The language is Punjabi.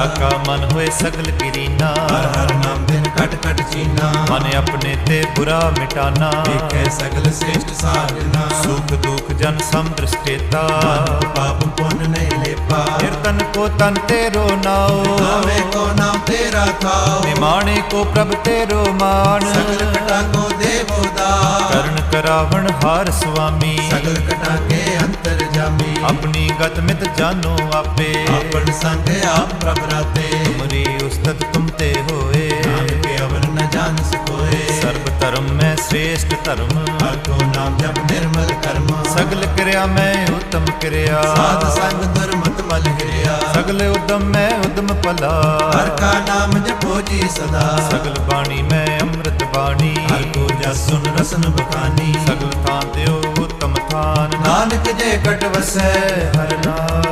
ਜਾਕਾ ਮਨ ਹੋਏ ਸਗਲ ਕਿਰੀਨਾ ਹਰ ਹਰ ਨਾਮ ਬਿਨ ਕਟ ਕਟ ਚੀਨਾ ਮਨ ਆਪਣੇ ਤੇ ਬੁਰਾ ਮਿਟਾਨਾ। ਏਕੈ ਸਗਲ ਸ੍ਰੇਸ਼ਟ ਸਾਜਨਾ। ਸੁਖ ਦੁਖ ਜਨ ਸਮ ਦ੍ਰਿਸ਼ਟੇਤਾ। ਪਾਪ ਪੁੰਨ ਨਹੀਂ ਲੇਪਾ। ਨਿਰਤਨ ਕੋ ਤਨ ਤੇਰੋ ਨਾਉ ਆਵੇ ਕੋ ਨਾਮ ਤੇਰਾ ਥਾਉ ਨਿਮਾਣੇ ਕੋ ਪ੍ਰਭ ਤੇਰੋ ਮਾਨ ਸਗਲ ਕਟਾ ਕੋ ਦੇਵੋ ਦਾ ਕਰਨ ਕਰਾਵਣ ਹਾਰ ਸੁਆਮੀ। ਸਗਲ ਆਪਣੀ ਗਤ ਮਿਤ ਜਾਨੋ ਆਪੇ। ਆਪਨ ਸੰਗ ਆਪ ਪ੍ਰਭ ਰਾਤੇ। ਤੁਮਰੀ ਉਸਤਤ ਤੁਮ ਤੇ ਹੋਏ। ਨਾਨਕ ਅਵਰ ਨ ਜਾਣ ਸਕੋਏ ਸਰਬ ਧਰਮ ਮੈਂ ਸ੍ਰੇਸ਼ਟ ਧਰਮ। ਹਰ ਕੋ ਨਾਮ ਜਪ ਨਿਰਮਲ ਕਰਮ। ਸਗਲ ਕਿਰਿਆ ਮੈਂ ਉਤਮ ਕਿਰਿਆ। ਸਾਧ ਸੰਗ ਦੁਰਮਤ ਮਲ ਹਿਰਿਆ ਸਗਲ ਉਦਮ ਮੈਂ ਉਦਮ ਭਲਾ। ਹਰ ਕਾ ਨਾਮ ਜਪੋ ਜੀ ਸਦਾ। ਸਗਲ ਬਾਣੀ ਮੈਂ ਅੰਮ੍ਰਿਤ ਬਾਣੀ। ਹਰ ਕੋ ਜਸ ਸੁਨ ਰਸਨ ਬਖਾਨੀ। ਸਗਲ ਥਾਂ ਦਿਓ ਨਾਨਕ ਜੇ ਕਟ ਵਸੈ ਹਰ ਨਾਮ।